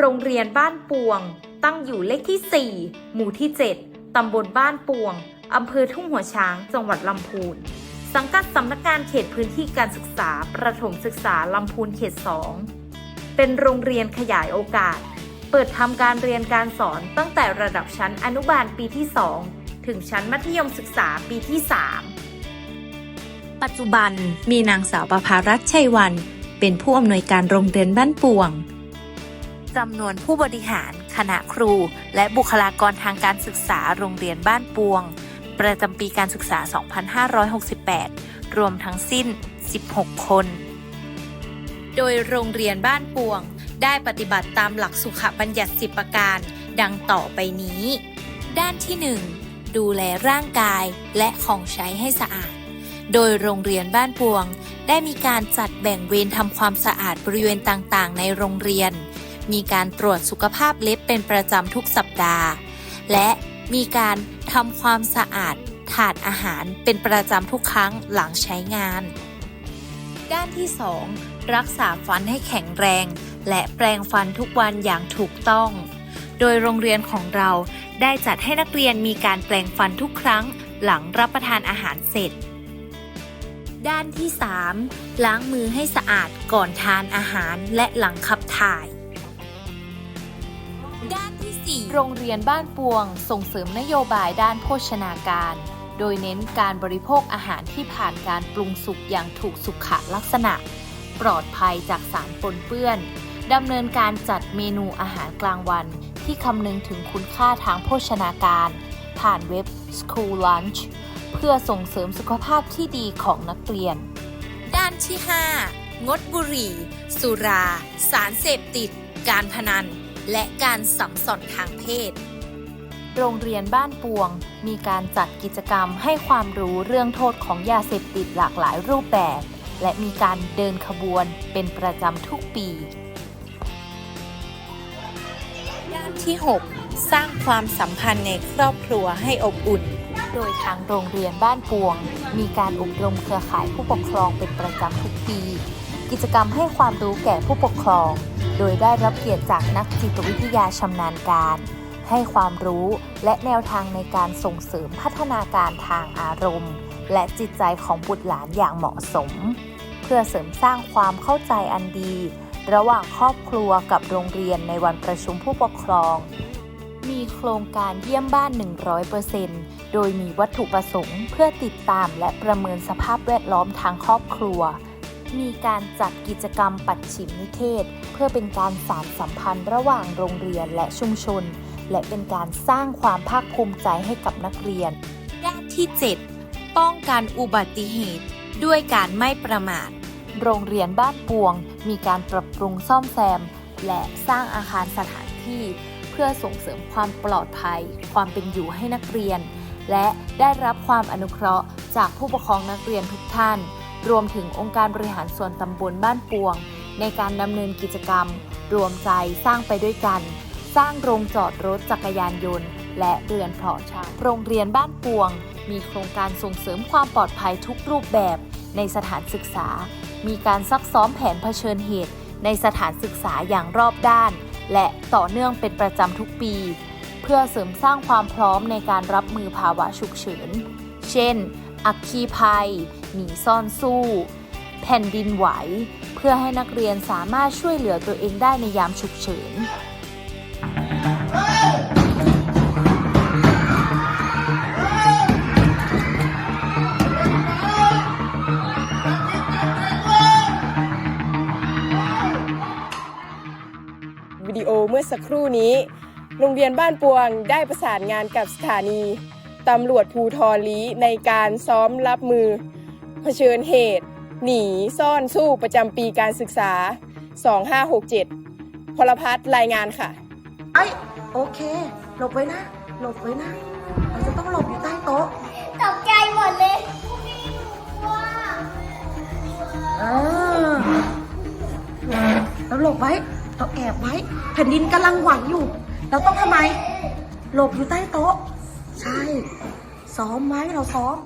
โรงเรียนบ้านปวง ตั้งอยู่เลขที่ 4 หมู่ที่ 7 ตำบลบ้านปวง อำเภอทุ่งหัวช้าง จังหวัดลำพูน สังกัดสำนักงานเขตพื้นที่การศึกษา ประถมศึกษาลำพูนเขต 2 เป็นโรงเรียนขยายโอกาส เปิดทำการเรียนการสอนตั้งแต่ระดับชั้นอนุบาลปีที่ 2 ถึงชั้นมัธยมศึกษาปีที่ 3 ปัจจุบันมีนางสาวประภารัตน์ชัยวัน เป็นผู้อำนวยการโรงเรียนบ้านปวง จำนวนผู้บริหาร คณะครู และบุคลากรทางการศึกษาโรงเรียนบ้านปวง ประจำปีการศึกษา 2568 รวมทั้งสิ้น 16 คน โดยโรงเรียนบ้านปวง ได้ปฏิบัติตามหลักสุขบัญญัติ10ประการ ดังต่อไปนี้ ด้านที่ 1 ดูแลร่างกายและของใช้ให้สะอาด โดยโรงเรียนบ้านปวง ได้มีการจัดแบ่งเวรทำความสะอาดบริเวณต่างๆ ในโรงเรียน มีการตรวจสุขภาพเล็บเป็นประจำทุกสัปดาห์ และมีการทำความสะอาดถาดอาหารเป็นประจำทุกครั้งหลังใช้งาน ด้านที่ 2 รักษาฟันให้แข็งแรง และแปรงฟันทุกวันอย่างถูกต้อง โดยโรงเรียนของเราได้จัดให้นักเรียนมีการแปรงฟันทุกครั้งหลังรับประทานอาหารเสร็จ ด้านที่ 3 ล้างมือให้สะอาดก่อนทานอาหารและหลังขับถ่าย ด้านที่ 4 โรงเรียนบ้านปวง ส่งเสริมนโยบายด้านโภชนาการ โดยเน้นการบริโภคอาหารที่ผ่านการปรุงสุกอย่างถูกสุขลักษณะ ปลอดภัยจากสารปนเปื้อนดำเนินการจัดเมนูอาหารกลางวัน ที่คำนึงถึงคุณค่าทางโภชนาการ ผ่านเว็บ School Lunch เพื่อส่งเสริมสุขภาพที่ดีของนักเรียน ด้านที่ 5 งดบุหรี่ สุรา สารเสพติด การพนัน และการสัมสอนทางเพศ โรงเรียนบ้านปวง มีการจัดกิจกรรมให้ความรู้เรื่องโทษของยาเสพติดหลากหลายรูปแบบ และมีการเดินขบวนเป็นประจำทุกปีด้านที่ 6 สร้างความสัมพันธ์ในครอบครัวให้อบอุ่น โดยทางโรงเรียนบ้านปวง มีการอบรมเครือข่ายผู้ปกครองเป็นประจำทุกปี กิจกรรมให้ความรู้แก่ผู้ปกครอง โดยได้รับเกียรติจากนักจิตวิทยาชำนาญการ ให้ความรู้และแนวทางในการส่งเสริมพัฒนาการทางอารมณ์ และจิตใจของบุตรหลานอย่างเหมาะสม เพื่อเสริมสร้างความเข้าใจอันดี ระหว่างครอบครัวกับโรงเรียนในวันประชุมผู้ปกครอง มีโครงการเยี่ยมบ้าน 100%โดยมีวัตถุประสงค์ เพื่อติดตามและประเมินสภาพแวดล้อมทางครอบครัว มีการจัดกิจกรรมปัดฉิมนิเทศ เพื่อเป็นการสานสัมพันธ์ระหว่างโรงเรียนและชุมชน และเป็นการสร้างความภาคภูมิใจให้กับนักเรียน ด้านที่ 7 ป้องกันอุบัติเหตุ ด้วยการไม่ประมาท โรงเรียนบ้านปวง มีการปรับปรุงซ่อมแซม และสร้างอาคารสถานที่ เพื่อส่งเสริมความปลอดภัย ความเป็นอยู่ให้นักเรียน และได้รับความอนุเคราะห์จากผู้ปกครองนักเรียนทุกท่าน รวมถึงองค์การบริหารส่วนตำบลบ้านปวง ในการดำเนินกิจกรรม รวมใจสร้างไปด้วยกัน สร้างโรงจอดรถจักรยานยนต์ และเรือนเพาะชาโรงเรียนบ้านปวง มีโครงการส่งเสริมความปลอดภัยทุกรูปแบบในสถานศึกษา มีการซักซ้อมแผนเผชิญเหตุ ในสถานศึกษาอย่างรอบด้าน และต่อเนื่องเป็นประจำทุกปี เพื่อเสริมสร้างความพร้อมในการรับมือภาวะฉุกเฉิน เช่น อัคคีภัย หนีซ่อนสู้ แผ่นดินไหว เพื่อให้นักเรียนสามารถช่วยเหลือตัวเองได้ในยามฉุกเฉินวิดีโอเมื่อสักครู่นี้ โรงเรียนบ้านปวงได้ประสานงานกับสถานีตำรวจภูทรลีในการซ้อมรับมือ เผชิญเหตุ หนีซ่อนสู้ประจำปีการศึกษา 2567 พลพัฒน์รายงานค่ะ ไอ้ยโอเค หลบไว้นะ หลบไว้นะ เราจะต้องหลบอยู่ใต้โต๊ะ ตกใจหมดเลยเออเราหลบไว้ เราแอบไว้ แผ่นดินกำลังไหวอยู่ เราต้องทำไม หลบอยู่ใต้โต๊ะ ใช่ ซ้อมไหมเราซ้อม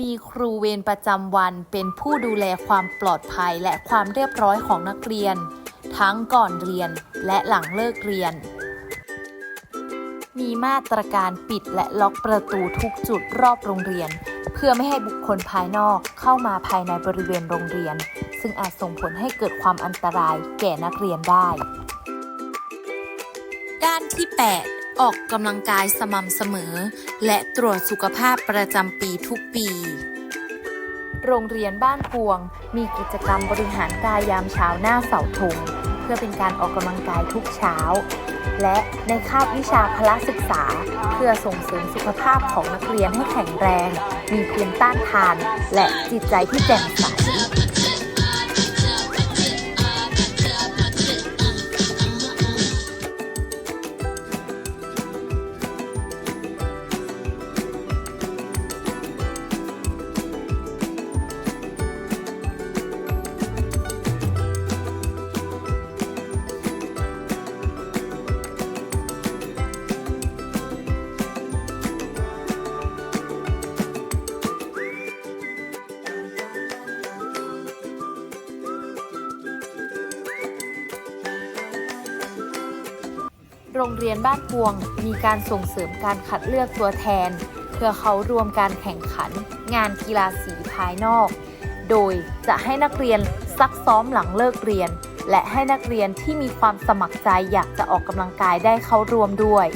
มีครูเวรประจำวันเป็นผู้ดูแลความปลอดภัยและความเรียบร้อยของนักเรียน ทั้งก่อนเรียนและหลังเลิกเรียน มีมาตรการปิดและล็อกประตูทุกจุดรอบโรงเรียน เพื่อไม่ให้บุคคลภายนอกเข้ามาภายในบริเวณโรงเรียน ซึ่งอาจส่งผลให้เกิดความอันตรายแก่นักเรียนได้ ด้านที่ 8 ออกกำลังกายสม่ำเสมอ และตรวจสุขภาพประจำปีทุกปี โรงเรียนบ้านพวง มีกิจกรรมบริหารกายยามเช้าหน้าเสาธงเพื่อเป็นการออกกำลังกายทุกเช้า และในคาบวิชาพละศึกษา เพื่อส่งเสริมสุขภาพของนักเรียนให้แข็งแรง มีภูมิต้านทาน และจิตใจที่แจ่มใส โรงเรียนบ้านพวง มีการส่งเสริมการคัดเลือกตัวแทน เพื่อเขารวมการแข่งขัน งานกีฬาสีภายนอก โดยจะให้นักเรียนซักซ้อมหลังเลิกเรียน และให้นักเรียนที่มีความสมัครใจอยากจะออกกำลังกายได้เข้าร่วมด้วย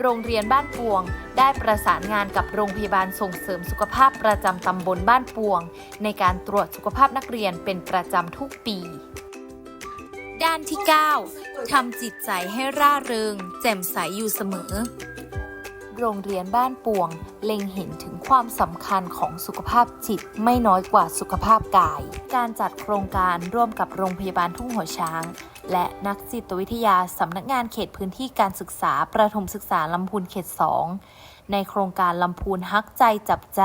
โรงเรียนบ้านปวงได้ประสานงานกับโรงพยาบาลส่งเสริมสุขภาพประจำตำบลบ้านปวง ในการตรวจสุขภาพนักเรียนเป็นประจำทุกปี ด้านที่ 9 ทำจิตใจให้ร่าเริง แจ่มใสอยู่เสมอ โรงเรียนบ้านปวง เล็งเห็นถึงความสำคัญของสุขภาพจิตไม่น้อยกว่าสุขภาพกาย การจัดโครงการร่วมกับโรงพยาบาลทุ่งหัวช้าง และนักจิตวิทยาสำนักงานเขตพื้นที่การศึกษาประถมศึกษาลำพูนเขต 2 ในโครงการลำพูนฮักใจจับใจ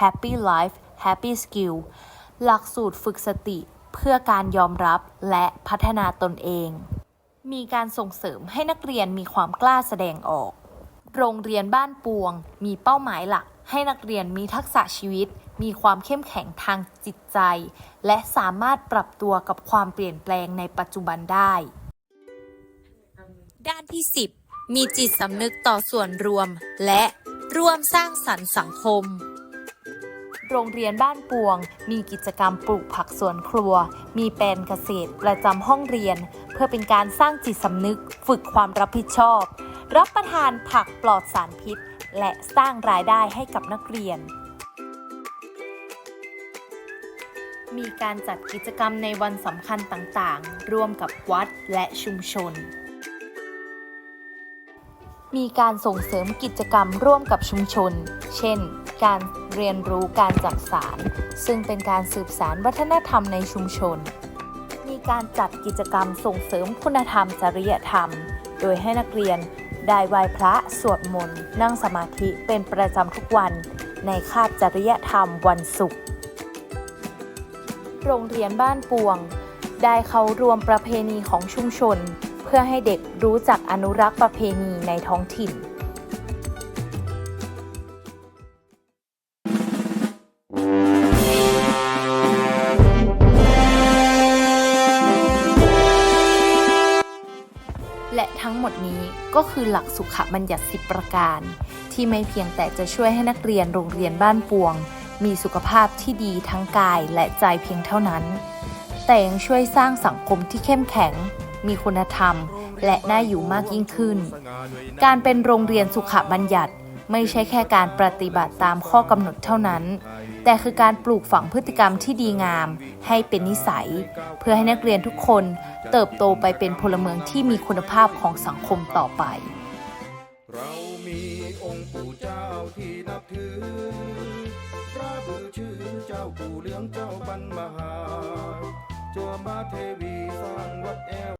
Happy Life Happy Skill หลักสูตรฝึกสติเพื่อการยอมรับและพัฒนาตนเอง มีการส่งเสริมให้นักเรียนมีความกล้าแสดงออก โรงเรียนบ้านปวง มีเป้าหมายหลัก ให้นักเรียนมีทักษะชีวิต มีความเข้มแข็งทางจิตใจ และสามารถปรับตัวกับความเปลี่ยนแปลงในปัจจุบันได้ ด้านที่ 10 มีจิตสำนึกต่อส่วนรวม และร่วมสร้างสรรค์สังคม โรงเรียนบ้านปวง มีกิจกรรมปลูกผักสวนครัว มีแปลนเกษตรประจำห้องเรียน เพื่อเป็นการสร้างจิตสำนึก ฝึกความรับผิดชอบ รับประทานผักปลอดสารพิษ และสร้างรายได้ให้กับนักเรียน มีการจัดกิจกรรมในวันสำคัญต่างๆ ร่วมกับวัดและชุมชนมีการส่งเสริมกิจกรรมร่วมกับชุมชน เช่น การเรียนรู้การจักสาร ซึ่งเป็นการสืบสารวัฒนธรรมในชุมชน มีการจัดกิจกรรมส่งเสริมคุณธรรมจริยธรรม โดยให้นักเรียนได้ไหว้พระสวดมนต์นั่งสมาธิเป็นประจำทุกวัน ในคาบจริยธรรมวันศุกร์โรงเรียนบ้านปวง ได้เข้ารวมประเพณีของชุมชน เพื่อให้เด็กรู้จักอนุรักษ์ประเพณีในท้องถิ่น ก็คือหลักสุขบัญญัติ 10 ประการ ที่ไม่เพียงแต่จะช่วยให้นักเรียนโรงเรียนบ้านปวง มีสุขภาพที่ดีทั้งกายและใจเพียงเท่านั้น แต่ยังช่วยสร้างสังคมที่เข้มแข็ง มีคุณธรรม และน่าอยู่มากยิ่งขึ้น การเป็นโรงเรียนสุขบัญญัติไม่ใช่แค่การปฏิบัติตามข้อกำหนดเท่านั้น แต่คือการปลูกฝังพฤติกรรมที่ดีงาม ให้เป็นนิสัย เพื่อให้นักเรียนทุกคนเติบโตไปเป็นพลเมืองที่มีคุณภาพของสังคมต่อไป เรามีองค์ปู่เจ้าที่นับถือ พระบือชื่อเจ้าปู่เลี้ยงเจ้าบรรมหา เจอมาเทวีสร้างวัดแอว